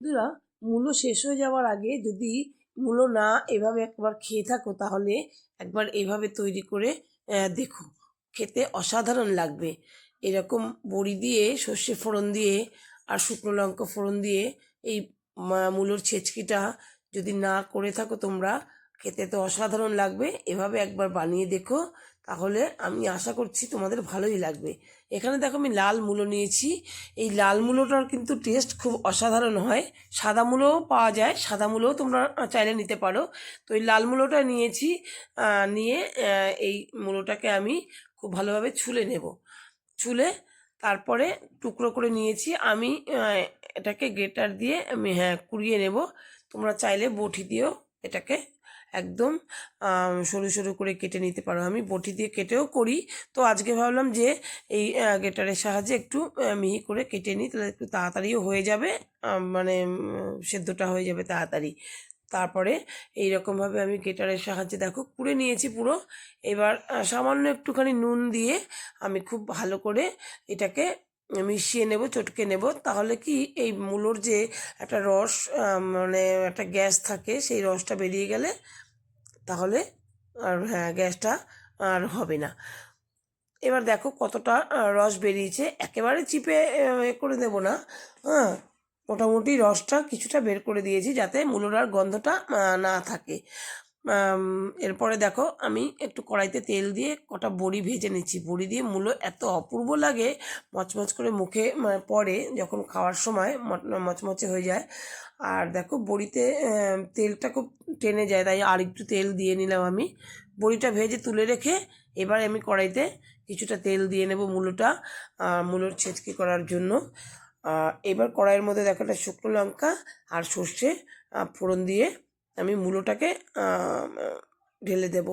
বন্ধুরা মূলো শেষ হয়ে যাওয়ার আগে যদি মূলো না এভাবে একবার খেয়ে থাকো, তাহলে একবার এভাবে তৈরি করে দেখো। খেতে অসাধারণ লাগবে। এরকম বড়ি দিয়ে, সর্ষে ফোড়ন দিয়ে আর শুকনো লঙ্কা ফোড়ন দিয়ে এই মূলোর ছেচকিটা যদি না করে থাকো তোমরা খেতে তো অসাধারণ লাগবে। এভাবে একবার বানিয়ে দেখো, তাহলে আমি আশা করছি তোমাদের ভালোই লাগবে। এখানে দেখো আমি লাল মূলো নিয়েছি। এই লাল মূলোটার কিন্তু টেস্ট খুব অসাধারণ হয়। সাদা মূলোও পাওয়া যায়, সাদা মূলোও তোমরা চাইলে নিতে পারো। তো এই লাল মূলোটা নিয়েছি নিয়ে এই মূলোটাকে আমি খুব ভালোভাবে ছুলে নেব। ছুলে তারপরে টুকরো করে নিয়েছি। আমি এটাকে গ্রেটার দিয়ে আমি হ্যাঁ কুড়িয়ে নেব। তোমরা চাইলে বটি দিয়েও এটাকে একদম সরু সরু করে কেটে নিতে পারো। আমি বটি দিয়ে কেটেও করি। তো আজকে ভাবলাম যে এই গেটারের সাহায্যে একটু মিহি করে কেটে নিই, তাহলে একটু তাড়াতাড়িও হয়ে যাবে মানে সেদ্ধটা হয়ে যাবে তাড়াতাড়ি। তারপরে এই রকমভাবে আমি গেটারের সাহায্যে, দেখো কুড়ে নিয়েছি পুরো। এবার সামান্য একটুখানি নুন দিয়ে আমি খুব ভালো করে এটাকে মিশিয়ে নেব, চটকে নেব। তাহলে কি এই মূলোর যে একটা রস মানে একটা গ্যাস থাকে, সেই রসটা বেরিয়ে গেলে তাহলে আর হ্যাঁ গ্যাসটা আর হবে না। এবার দেখো কতটা রস বেরিয়েছে। একেবারে চিপে করে দেবো না। হ্যাঁ মোটামুটি রসটা কিছুটা বের করে দিয়েছি যাতে মূলোর গন্ধটা না থাকে। এরপরে দেখো আমি একটু কড়াইতে তেল দিয়ে কটা বড়ি ভেজে নিচ্ছি। বড়ি দিয়ে মূলো এত অপূর্ব লাগে, মচমচ করে মুখে পড়ে যখন খাওয়ার সময় মচমচে হয়ে যায়। আর দেখো বড়িতে তেলটা খুব টেনে যায়, তাই আর একটু তেল দিয়ে নিলাম আমি। বড়িটা ভেজে তুলে রেখে এবার আমি কড়াইতে কিছুটা তেল দিয়ে নেব মূলোটা মূলোর ছেচকি করার জন্য। এবার কড়াইয়ের মধ্যে দেখো একটা শুকনো লঙ্কা আর সর্ষে ফোড়ন দিয়ে আমি মূলোটাকে ঢেলে দেব।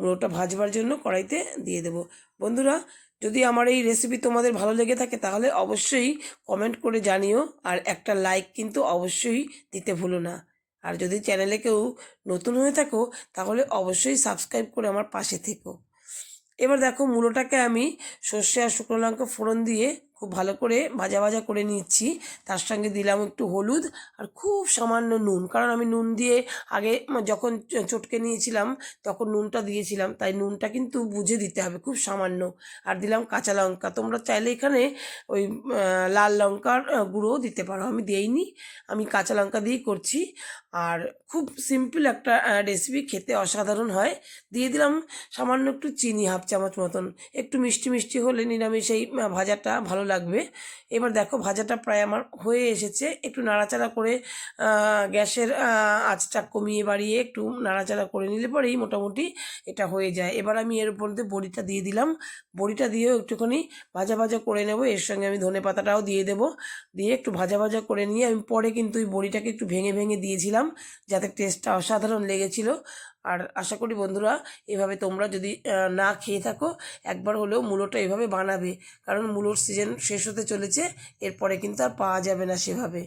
মূলোটা ভাজবার জন্য কড়াইতে দিয়ে দেব। বন্ধুরা, যদি আমার এই রেসিপি তোমাদের ভালো লেগে থাকে, তাহলে অবশ্যই কমেন্ট করে জানিও। আর একটা লাইক কিন্তু অবশ্যই দিতে ভুলো না। আর যদি চ্যানেলে কেউ নতুন হয়ে থাকো, তাহলে অবশ্যই সাবস্ক্রাইব করে আমার পাশে থেকো। এবার দেখো মূলোটাকে আমি সর্ষে আর শুকনো লঙ্কা ফোড়ন দিয়ে খুব ভালো করে ভাজা ভাজা করে নিচ্ছি। তার সঙ্গে দিলাম একটু হলুদ আর খুব সামান্য নুন। কারণ আমি নুন দিয়ে আগে যখন চটকে নিয়েছিলাম তখন নুনটা দিয়েছিলাম, তাই নুনটা কিন্তু বুঝে দিতে হবে খুব সামান্য। আর দিলাম কাঁচা লঙ্কা। তোমরা চাইলে এখানে ওই লাল লঙ্কার গুঁড়োও দিতে পারো। আমি দেইনি, আমি কাঁচা লঙ্কা দিয়েই করছি। আর খুব সিম্পল একটা রেসিপি খেতে অসাধারণ হয়। দিয়ে দিলাম সামান্য একটু চিনি, হাফ চামচ মতন। একটু মিষ্টি মিষ্টি হলে নিরামিষ এই ভাজাটা ভালো লাগবে। এবার দেখো ভাজাটা প্রায় আমার হয়ে এসেছে। একটু নাড়াচাড়া করে গ্যাসের আঁচটা কমিয়ে বাড়িয়ে একটু নাড়াচাড়া করে নিলে পরেই মোটামুটি এটা হয়ে যায়। এবার আমি এর উপর দিয়ে বড়িটা দিয়ে দিলাম। বড়িটা দিয়েও একটুখানি ভাজা ভাজা করে নেব। এর সঙ্গে আমি ধনে পাতাটাও দিয়ে দেবো। দিয়ে একটু ভাজা ভাজা করে নিয়ে আমি পরে কিন্তু ওই বড়িটাকে একটু ভেঙে ভেঙে দিয়েছিলাম, যাতে টেস্টটা অসাধারণ লেগেছিল। আর আশা করি বন্ধুরা, এভাবে তোমরা যদি না খেয়ে থাকো, একবার হলেও মূলোটা এভাবে বানাবে। কারণ মূলোর সিজন শেষ হতে চলেছে, এরপরে কিন্তু আর পাওয়া যাবে না সেভাবে।